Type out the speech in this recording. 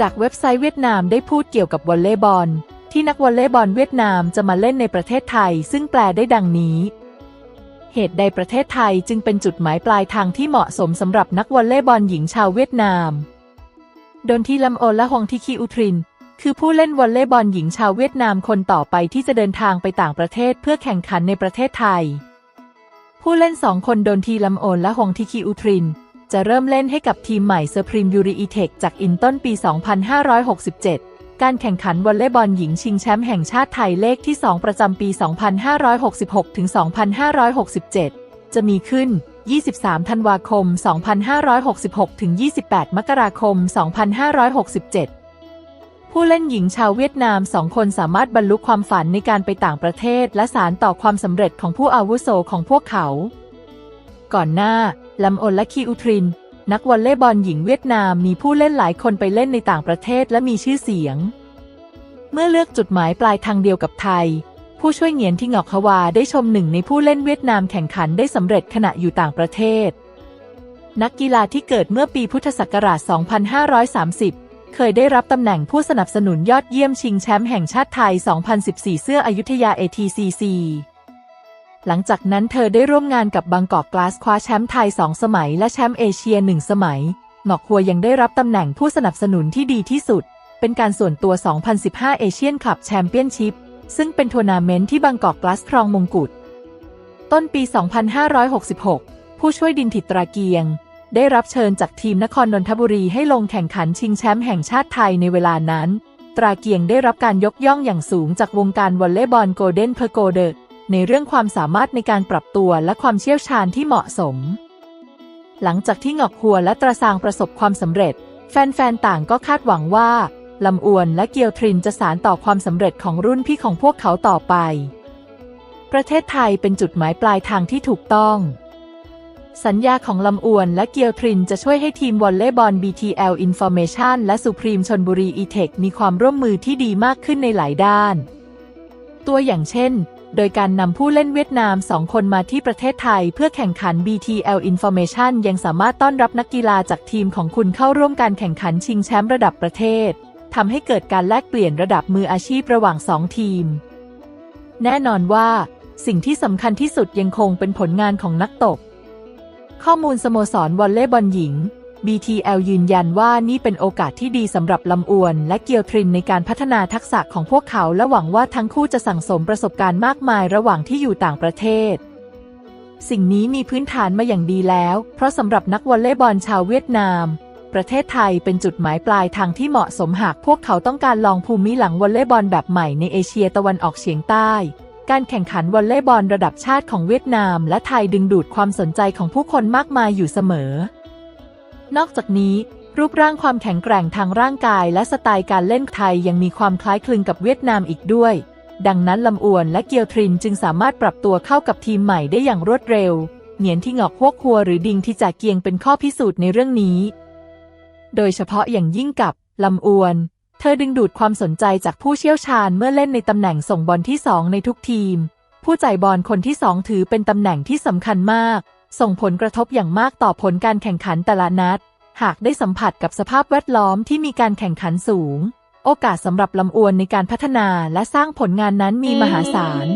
จากเว็บไซต์เวียดนามได้พูดเกี่ยวกับวอลเลย์บอล ที่นักวอลเลย์บอลเวียดนามจะมาเล่นในประเทศไทย ซึ่งแปลได้ดังนี้ เหตุใดประเทศไทยจึงเป็นจุดหมายปลายทางที่เหมาะสมสำหรับนักวอลเลย์บอลหญิงชาวเวียดนามโดนทีลำโอนและฮองทิคีอุทริน คือผู้เล่นวอลเลย์บอลหญิงชาวเวียดนามคนต่อไปที่จะเดินทางไปต่างประเทศเพื่อแข่งขันในประเทศไทย ผู้เล่นสองคนโดนทีลำโอนและฮองทิคีอุทริน จะเริ่มเล่นให้กับทีมใหม่เซอร์พรีมยูริอีเทคจากอินต้นปี 2567 การแข่งขันวอลเลย์บอลหญิงชิงแชมป์แห่งชาติไทยเลขที่ 2 ประจำปี 2566 ถึง 2567 จะมีขึ้น 23 ธันวาคม 2566 ถึง 28 มกราคม 2567ผู้เล่นหญิงชาวเวียดนามสองคนสามารถบรรลุความฝันในการไปต่างประเทศ และสารต่อความสำเร็จของผู้อาวุโสของพวกเขา ก่อนหน้า ลำอนและคีอุทริน นักวอลเลย์บอลหญิงเวียดนามมีผู้เล่นหลายคนไปเล่นในต่างประเทศและมีชื่อเสียง เมื่อเลือกจุดหมายปลายทางเดียวกับไทย ผู้ช่วยเหงียนที่งอกฮวาได้ชมหนึ่งในผู้เล่นเวียดนามแข่งขันได้สำเร็จขณะอยู่ต่างประเทศ นักกีฬาที่เกิดเมื่อปีพุทธศักราช 2530เคยได้รับตำแหน่งผู้สนับสนุนยอดเยี่ยมชิงแชมป์แห่งชาติไทย 2014 เสื้ออยุธยา ATCC หลังจากนั้นเธอได้ร่วมงานกับบางกอกกลาสคว้าแชมป์ไทย 2 สมัย และแชมป์เอเชีย 1 สมัยหงอกฮัวยังได้รับตำแหน่งผู้สนับสนุนที่ดีที่สุด เป็นการส่วนตัว 2015 เอเชียนคลับแชมเปี้ยนชิพ ซึ่งเป็นทัวร์นาเมนต์ที่บางกอกกลาสครองมงกุฎ ต้นปี 2566 ผู้ช่วยดินถิตราเกียง ได้รับเชิญจากทีมนครนนทบุรีให้ลงแข่งขันชิงแชมป์แห่งชาติไทยในเวลานั้น ตราเกียงได้รับการยกย่องอย่างสูงจากวงการวอลเลย์บอลโกลเด้นเพอร์โกเดอร์ ในเรื่องความสามารถในการปรับตัวและความเชี่ยวชาญที่เหมาะสม หลังจากที่หงอกหัวและตราซางประสบความสำเร็จ แฟนๆ ต่างก็คาดหวังว่าลำอวนและเกียวทรินจะสานต่อความสำเร็จของรุ่นพี่ของพวกเขาต่อไป ประเทศไทยเป็นจุดหมายปลายทางที่ถูกต้อง สัญญาของลำอวนและเกียวทรินจะช่วยให้ทีมวอลเลย์บอล BTL Information และสุพรีมชนบุรี e-tech มีความร่วมมือที่ดีมากขึ้นในหลายด้าน ตัวอย่างเช่น โดยการนำผู้เล่นเวียดนามสองคนมาที่ประเทศไทย เพื่อแข่งขัน BTL Information ยังสามารถต้อนรับนักกีฬาจากทีมของคุณเข้าร่วมการแข่งขันชิงแชมป์ระดับประเทศทำให้เกิดการแลกเปลี่ยนระดับมืออาชีพระหว่างสองทีม แน่นอนว่า สิ่งที่สำคัญที่สุดยังคงเป็นผลงานของนักตบ ข้อมูลสโมสรวอลเลย์บอลหญิง BTL ยืนยันว่านี่เป็นโอกาสที่ดีสำหรับลำอวน และเกียวทรินในการพัฒนาทักษะของพวกเขาและหวังว่าทั้งคู่จะสั่งสมประสบการณ์มากมายระหว่างที่อยู่ต่างประเทศ สิ่งนี้มีพื้นฐานมาอย่างดีแล้ว เพราะสำหรับนักวอลเลย์บอลชาวเวียดนาม ประเทศไทยเป็นจุดหมายปลายทางที่เหมาะสมหากพวกเขาต้องการลองภูมิหลังวอลเลย์บอลแบบใหม่ในเอเชียตะวันออกเฉียงใต้การแข่งขันวอลเลย์บอลระดับชาติของเวียดนาม และไทยดึงดูดความสนใจของผู้คนมากมายอยู่เสมอ นอกจากนี้ รูปร่างความแข็งแกร่งทางร่างกายและสไตล์การเล่นไทยยังมีความคล้ายคลึงกับเวียดนามอีกด้วย ดังนั้นลำอวนและเกียวทรินจึงสามารถปรับตัวเข้ากับทีมใหม่ได้อย่างรวดเร็ว เหนียนที่งอกพวกคัวหรือดิงที่จากเกียงเป็นข้อพิสูจน์ในเรื่องนี้ โดยเฉพาะอย่างยิ่งกับลำอวน เธอดึงดูดความสนใจจากผู้เชี่ยวชาญเมื่อเล่นในตำแหน่งส่งบอลที่สองในทุกทีม ผู้จ่ายบอลคนที่สองถือเป็นตำแหน่งที่สำคัญมาก ส่งผลกระทบอย่างมากต่อผลการแข่งขันแต่ละนัด หากได้สัมผัสกับสภาพแวดล้อมที่มีการแข่งขันสูง โอกาสสำหรับลำอวนในการพัฒนาและสร้างผลงานนั้นมีมหาศาล